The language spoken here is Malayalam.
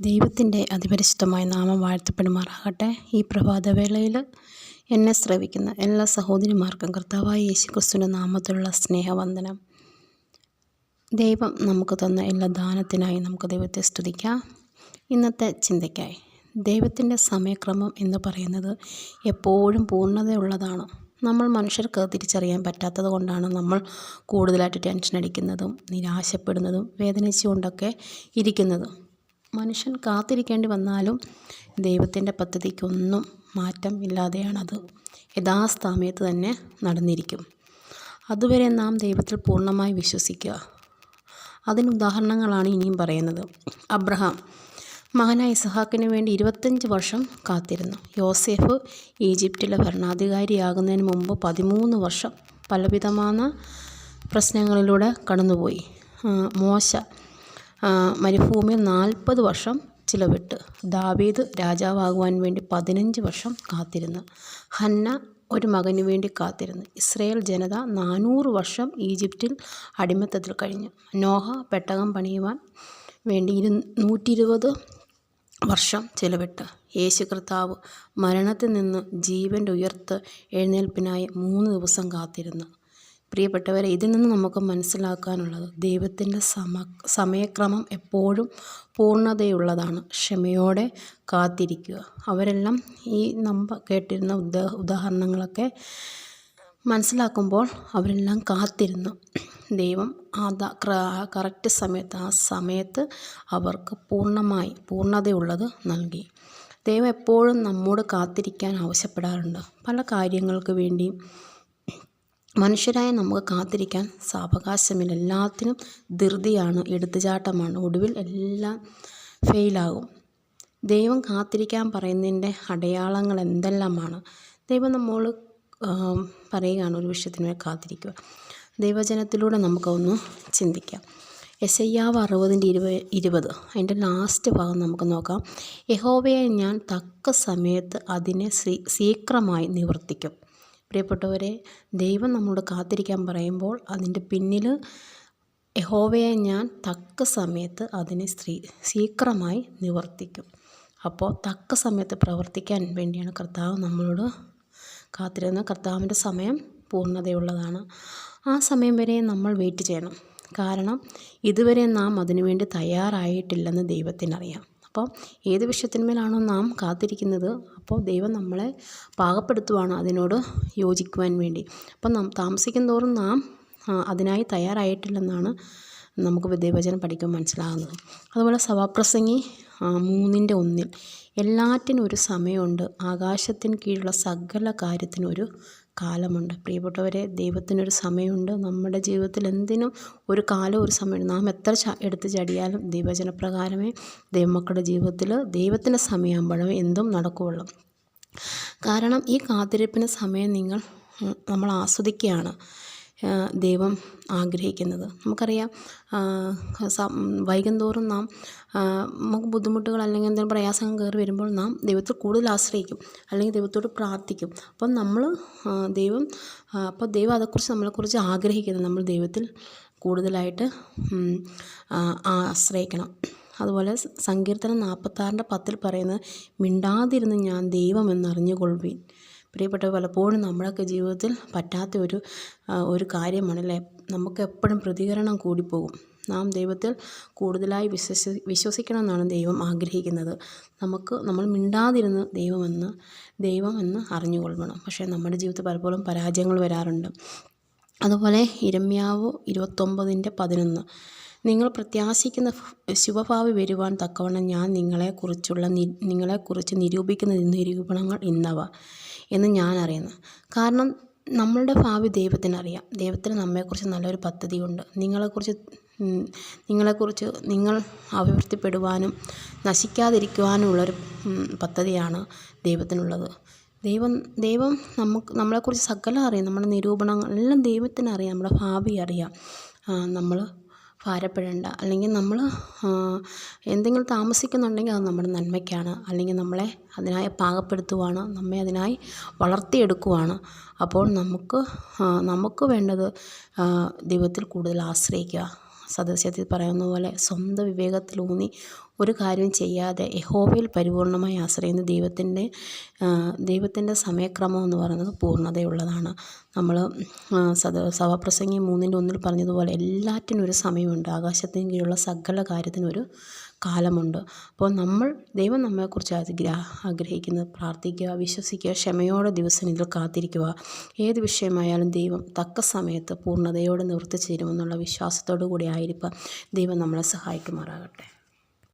ദൈവത്തിന്റെ അതിപരിശുദ്ധമായ നാമം വാഴ്ത്തപ്പെടുമാറാകട്ടെ. ഈ പ്രഭാതവേളയിൽ എന്നെ ശ്രവിക്കുന്ന എല്ലാ സഹോദരിമാർക്കും കർത്താവായ യേശുക്രിസ്തുവിന്റെ നാമത്തിലുള്ള സ്നേഹവന്ദനം. ദൈവം നമുക്ക് തന്ന എല്ലാ ദാനത്തിനായി നമുക്ക് ദൈവത്തെ സ്തുതിക്കാം. ഇന്നത്തെ ചിന്തയ്ക്കായി. ദൈവത്തിന്റെ സമയക്രമം എന്ന് പറയുന്നത് എപ്പോഴും പൂർണതയുള്ളതാണ്. നമ്മൾ മനുഷ്യർക്ക് തിരിച്ചറിയാൻ പറ്റാത്തത് കൊണ്ടാണ് നമ്മൾ കൂടുതലായിട്ട് ടെൻഷൻ അടിക്കുന്നതും നിരാശപ്പെടുന്നതും വേദനിച്ചുകൊണ്ടൊക്കെ ഇരിക്കുന്നതും. മനുഷ്യൻ കാത്തിരിക്കേണ്ടി വന്നാലും ദൈവത്തിന്റെ പദ്ധതിക്കൊന്നും മാറ്റം ഇല്ലാതെയാണത്. യഥാസ്ഥാമയത്ത് തന്നെ നടന്നിരിക്കും. അതുവരെ നാം ദൈവത്തിൽ പൂർണമായി വിശ്വസിക്കുക. അതിന് ഉദാഹരണങ്ങളാണ് ഇനിയും പറയുന്നത്. അബ്രഹാം മകനായ ഇസഹാക്കിന് വേണ്ടി ഇരുപത്തഞ്ച് വർഷം കാത്തിരുന്നു. യോസെഫ് ഈജിപ്തിലെ ഭരണാധികാരിയാകുന്നതിന് മുമ്പ് പതിമൂന്ന് വർഷം പലവിധமான പ്രശ്നങ്ങളിലൂടെ കടന്നുപോയി. മോശ മരുഭൂമിയിൽ നാൽപ്പത് വർഷം ചിലവിട്ട് ദാവീദ് രാജാവാകുവാൻ വേണ്ടി പതിനഞ്ച് വർഷം കാത്തിരുന്നു. ഹന്ന ഒരു മകനു വേണ്ടി കാത്തിരുന്നു. ഇസ്രയേൽ ജനത നാനൂറ് വർഷം ഈജിപ്തിൽ അടിമത്തത്തിൽ കഴിഞ്ഞു. നോഹ പെട്ടകം പണിയുവാൻ വേണ്ടി ഇരു നൂറ്റി ഇരുപത് വർഷം ചിലവിട്ട്. യേശു കർത്താവ് മരണത്തിൽ നിന്ന് ജീവന്റെ ഉയർത്ത് എഴുന്നേൽപ്പിനായി മൂന്ന് ദിവസം കാത്തിരുന്നു. പ്രിയപ്പെട്ടവരെ ഇതിൽ നിന്ന് നമുക്ക് മനസ്സിലാക്കാനുള്ളത് ദൈവത്തിന്റെ സമ സമയക്രമം എപ്പോഴും പൂർണതയുള്ളതാണ്. ക്ഷമയോടെ കാത്തിരിക്കുക. അവരെല്ലാം ഈ നമ്പ കേട്ടിരുന്ന ഉദാ ഉദാഹരണങ്ങളൊക്കെ മനസ്സിലാക്കുമ്പോൾ അവരെല്ലാം കാത്തിരുന്നു. ദൈവം അതാ കറക്റ്റ് സമയത്ത് ആ സമയത്ത് അവർക്ക് പൂർണമായി പൂർണതയുള്ളത് നൽകി. ദൈവം എപ്പോഴും നമ്മോട് കാത്തിരിക്കാൻ ആവശ്യപ്പെടാറുണ്ട്. പല കാര്യങ്ങൾക്ക് വേണ്ടിയും മനുഷ്യരായ നമുക്ക് കാത്തിരിക്കാൻ സാവകാശമില്ല. എല്ലാത്തിനും ധൃതിയാണ് എടുത്തുചാട്ടമാണ്. ഒടുവിൽ എല്ലാം ഫെയിലാകും. ദൈവം കാത്തിരിക്കാൻ പറയുന്നതിന്റെ അടയാളങ്ങൾ എന്തെല്ലാമാണ്? ദൈവം നമ്മൾ പറയുകയാണ് ഒരു വിഷയത്തിന് കാത്തിരിക്കുക. ദൈവജനത്തിലൂടെ നമുക്കൊന്ന് ചിന്തിക്കാം. എസ് യശയ്യാവ് അറുപതിന്റെ ഇരുപത് ഇരുപത്. അതിന്റെ ലാസ്റ്റ് ഭാഗം നമുക്ക് നോക്കാം. യഹോവയെ ഞാൻ തക്ക സമയത്ത് അതിനെ സീ സീക്രമായി നിവർത്തിക്കും. പ്രിയപ്പെട്ടവരെ ദൈവം നമ്മോട് കാത്തിരിക്കാൻ പറയുമ്പോൾ അതിന്റെ പിന്നിൽ യഹോവയെ ഞാൻ തക്ക സമയത്ത് അതിനെ സ്ത്രീ ശീക്രമായി നിവർത്തിക്കും. അപ്പോൾ തക്ക സമയത്ത് പ്രവർത്തിക്കാൻ വേണ്ടിയാണ് കർത്താവ് നമ്മളോട് കാത്തിരുന്ന കർത്താവിന്റെ സമയം പൂർണതയുള്ളതാണ്. ആ സമയം വരെ നമ്മൾ വെയിറ്റ് ചെയ്യണം. കാരണം ഇതുവരെ നാം അതിനുവേണ്ടി തയ്യാറായിട്ടില്ലെന്ന് ദൈവത്തിനറിയാം. അപ്പോൾ ഏത് വിഷയത്തിന്മേലാണോ നാം കാത്തിരിക്കുന്നത് അപ്പോൾ ദൈവം നമ്മളെ പാകപ്പെടുത്തുവാണ് അതിനോട് യോജിക്കുവാൻ വേണ്ടി. അപ്പം നാം താമസിക്കും തോറും നാം അതിനായി തയ്യാറായിട്ടില്ലെന്നാണ് നമുക്ക് ദൈവചനം പഠിക്കുമ്പോൾ മനസ്സിലാകുന്നത്. അതുപോലെ സഭാപ്രസംഗി മൂന്നിന്റെ ഒന്നിൽ എല്ലാറ്റിനും ഒരു സമയമുണ്ട്. ആകാശത്തിന് കീഴുള്ള സകല കാര്യത്തിനും ഒരു കാലമുണ്ട്. പ്രിയപ്പെട്ടവരെ ദൈവത്തിനൊരു സമയമുണ്ട്. നമ്മുടെ ജീവിതത്തിൽ എന്തിനും ഒരു കാലം ഒരു സമയമുണ്ട്. നാം എത്ര എടുത്ത് ചടിയാലും ദൈവജനപ്രകാരമേ ദൈവമക്കളുടെ ജീവിതത്തിൽ ദൈവത്തിന്റെ സമയമാകുമ്പോഴേ എന്തും നടക്കുകയുള്ളൂ. കാരണം ഈ കാത്തിരിപ്പിന് സമയം നിങ്ങൾ നമ്മൾ ആസ്വദിക്കുകയാണ്. ദൈവം ആഗ്രഹിക്കുന്നത്. നമുക്കറിയാം വൈകുന്തോറും നാം നമുക്ക് ബുദ്ധിമുട്ടുകൾ അല്ലെങ്കിൽ എന്തെങ്കിലും പ്രയാസങ്ങൾ കയറി വരുമ്പോൾ നാം ദൈവത്തിൽ കൂടുതൽ ആശ്രയിക്കും അല്ലെങ്കിൽ ദൈവത്തോട് പ്രാർത്ഥിക്കും. അപ്പം നമ്മൾ ദൈവം അപ്പോൾ ദൈവം അതേക്കുറിച്ച് നമ്മളെക്കുറിച്ച് ആഗ്രഹിക്കുന്നത് നമ്മൾ ദൈവത്തിൽ കൂടുതലായിട്ട് ആശ്രയിക്കണം. അതുപോലെ സങ്കീർത്തനം നാൽപ്പത്താറിന്റെ പത്തിൽ പറയുന്നത് മിണ്ടാതിരുന്ന് ഞാൻ ദൈവമെന്നറിഞ്ഞുകൊള്ളുവീൻ പ്രിയപ്പെട്ട പലപ്പോഴും നമ്മുടെയൊക്കെ ജീവിതത്തിൽ പറ്റാത്ത ഒരു ഒരു കാര്യമാണല്ലേ നമുക്ക് എപ്പോഴും പ്രതികരണം കൂടിപ്പോകും നാം ദൈവത്തിൽ കൂടുതലായി വിശ്വസി വിശ്വസിക്കണമെന്നാണ് ദൈവം ആഗ്രഹിക്കുന്നത്. നമുക്ക് നമ്മൾ മിണ്ടാതിരുന്ന് ദൈവമെന്ന് ദൈവമെന്ന് അറിഞ്ഞുകൊള്ളണം. പക്ഷേ നമ്മുടെ ജീവിതത്തിൽ പലപ്പോഴും പരാജയങ്ങൾ വരാറുണ്ട്. അതുപോലെ ഇരമ്യാവ് ഇരുപത്തൊമ്പതിന്റെ പതിനൊന്ന്. നിങ്ങൾ പ്രത്യാശിക്കുന്ന ശുഭഭാവി വരുവാൻ തക്കവണ്ണം ഞാൻ നിങ്ങളെക്കുറിച്ചുള്ള നിങ്ങളെക്കുറിച്ച് നിരൂപിക്കുന്ന നിരൂപണങ്ങൾ ഇന്നവ. എന്ന് ഞാൻ അറിയുന്നു കാരണം നമ്മളുടെ ഭാവി ദൈവത്തിനറിയാം. ദൈവത്തിന് നമ്മെക്കുറിച്ച് നല്ലൊരു പദ്ധതിയുണ്ട്. നിങ്ങളെക്കുറിച്ച് നിങ്ങളെക്കുറിച്ച് നിങ്ങൾ അഭിവൃദ്ധിപ്പെടുവാനും നശിക്കാതിരിക്കുവാനുമുള്ളൊരു പദ്ധതിയാണ് ദൈവത്തിനുള്ളത്. ദൈവം ദൈവം നമുക്ക് നമ്മളെക്കുറിച്ച് സകലം അറിയാം. നമ്മുടെ നിരൂപണങ്ങൾ എല്ലാം ദൈവത്തിനറിയാം. നമ്മുടെ ഭാവി അറിയാം. നമ്മൾ ഭാരപ്പെടേണ്ട. അല്ലെങ്കിൽ നമ്മൾ എന്തെങ്കിലും താമസിക്കുന്നുണ്ടെങ്കിൽ അത് നമ്മുടെ നന്മയ്ക്കാണ്. അല്ലെങ്കിൽ നമ്മളെ അതിനായി പാകപ്പെടുത്തുവാണ്. നമ്മെ അതിനായി വളർത്തിയെടുക്കുവാണ്. അപ്പോൾ നമുക്ക് നമുക്ക് വേണ്ടത് ദൈവത്തിൽ കൂടുതൽ ആശ്രയിക്കുക. സദസ്യത്തിൽ പറയുന്ന പോലെ സ്വന്തം വിവേകത്തിലൂന്നി ഒരു കാര്യം ചെയ്യാതെ യഹോവയിൽ പരിപൂർണമായി ആശ്രയിക്കുന്ന ദൈവത്തിന്റെ ദൈവത്തിന്റെ സമയക്രമം എന്ന് പറയുന്നത് പൂർണതയുള്ളതാണ്. നമ്മൾ സദ സഭാപ്രസംഗി മൂന്നിന്റെ ഒന്നിൽ പറഞ്ഞതുപോലെ എല്ലാറ്റിനും ഒരു സമയമുണ്ട്. ആകാശത്തിന് കീഴിലുള്ള സകല കാര്യത്തിനും ഒരു കാലമുണ്ട്. അപ്പോൾ നമ്മൾ ദൈവം നമ്മെക്കുറിച്ച് ആഗ്രഹ ആഗ്രഹിക്കുന്നത് പ്രാർത്ഥിക്കുക വിശ്വസിക്കുക ക്ഷമയോടെ ദിവസം ഇതിൽ കാത്തിരിക്കുക. ഏത് വിഷയമായാലും ദൈവം തക്ക സമയത്ത് പൂർണതയോടെ നിവർത്തിച്ചു തരുമെന്നുള്ള വിശ്വാസത്തോടു കൂടി ആയിരിക്കുക ദൈവം നമ്മളെ സഹായിക്കുമാറാകട്ടെ.